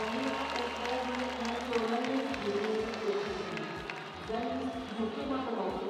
Thank you.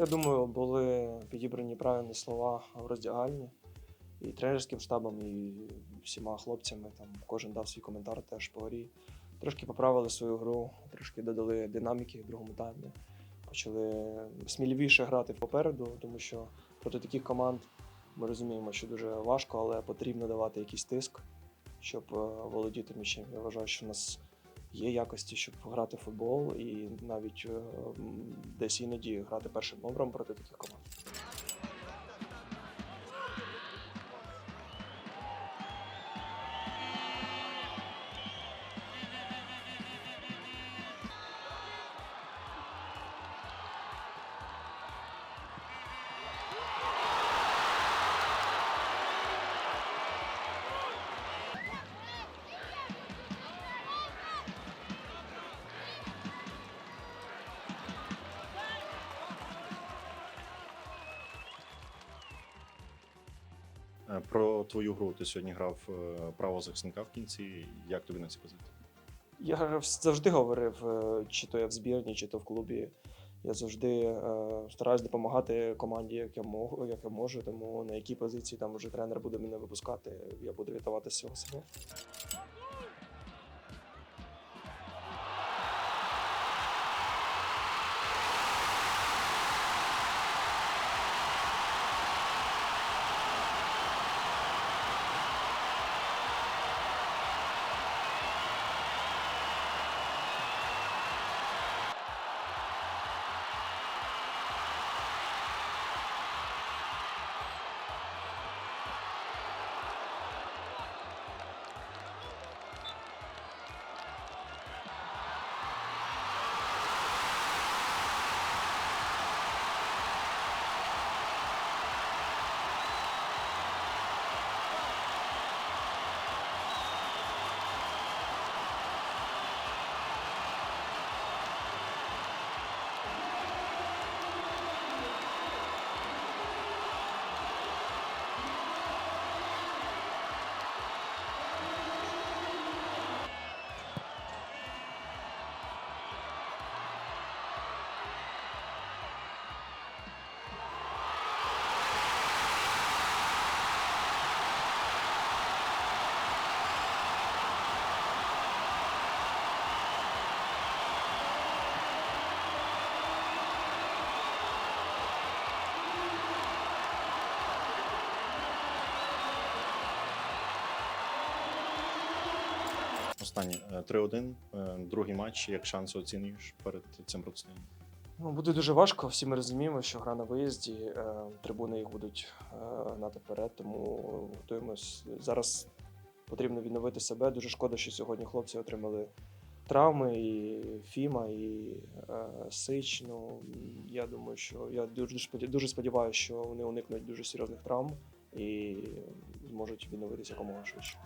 Я думаю, були підібрані правильні слова в роздягальні і тренерським штабом, і всіма хлопцями. Там кожен дав свій коментар теж по грі. Трошки поправили свою гру, трошки додали динаміки в другому таймі. Почали сміливіше грати попереду, тому що проти таких команд ми розуміємо, що дуже важко, але потрібно давати якийсь тиск, щоб е, володіти м'ячем. Я вважаю, що в нас є якості, щоб грати в футбол і навіть е, десь іноді грати першим номером проти таких команд. Про твою гру ти сьогодні грав право правого захисника в кінці. Як тобі на цій позиції? Я завжди говорив, е, чи то я в збірні, чи то в клубі. Я завжди е, стараюсь допомагати команді, як я можу, як я можу. Тому на якій позиції там вже тренер буде мене випускати, я буду рятувати з цього себе. Останнє е, 3-1, е, другий матч. Як шанси оцінюєш перед цим протистоянням? Ну, буде дуже важко. Всі ми розуміємо, що гра на виїзді, е, трибуни їх будуть е, гнати вперед, тому готуємось. Зараз потрібно відновити себе. Дуже шкода, що сьогодні хлопці отримали травми, і Фіма, і е, Сич. Ну, я думаю, що я дуже, дуже сподіваюся, що вони уникнуть дуже серйозних травм і зможуть відновитися якомога швидше.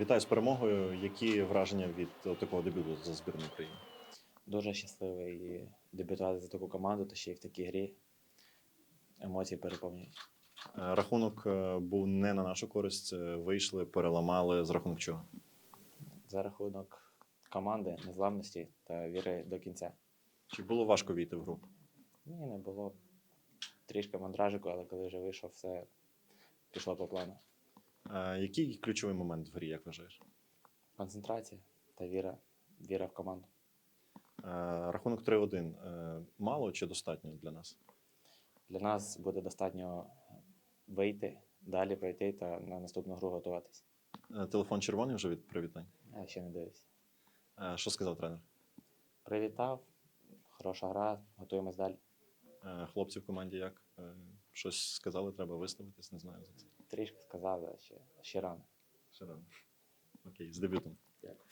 Вітаю з перемогою. Які враження від такого дебюту за збірну України? Дуже щасливий дебютувати за таку команду та ще й в такій грі. Емоції переповнюють. Е, Рахунок е, був не на нашу користь. е, Вийшли, переламали з рахунок чого. За рахунок команди, незламності та віри до кінця. Чи було важко війти в гру? Ні, не було трішки мандражику, але коли вже вийшов, все пішло по плану. Який ключовий момент в грі, як вважаєш? Концентрація та віра, віра в команду. Рахунок 3-1. Е, Мало чи достатньо для нас? Для нас буде достатньо вийти, далі пройти та на наступну гру готуватись. Е, Телефон червоний вже від привітань. Я ще не дивлюсь. Е, Що сказав тренер? Привітав, хороша гра, готуємось далі. Е, Хлопці в команді як? Щось сказали, треба висловитись, не знаю за це трішки сказав, ще, ще рано. Ще рано. Окей, з дебютом. Дякую.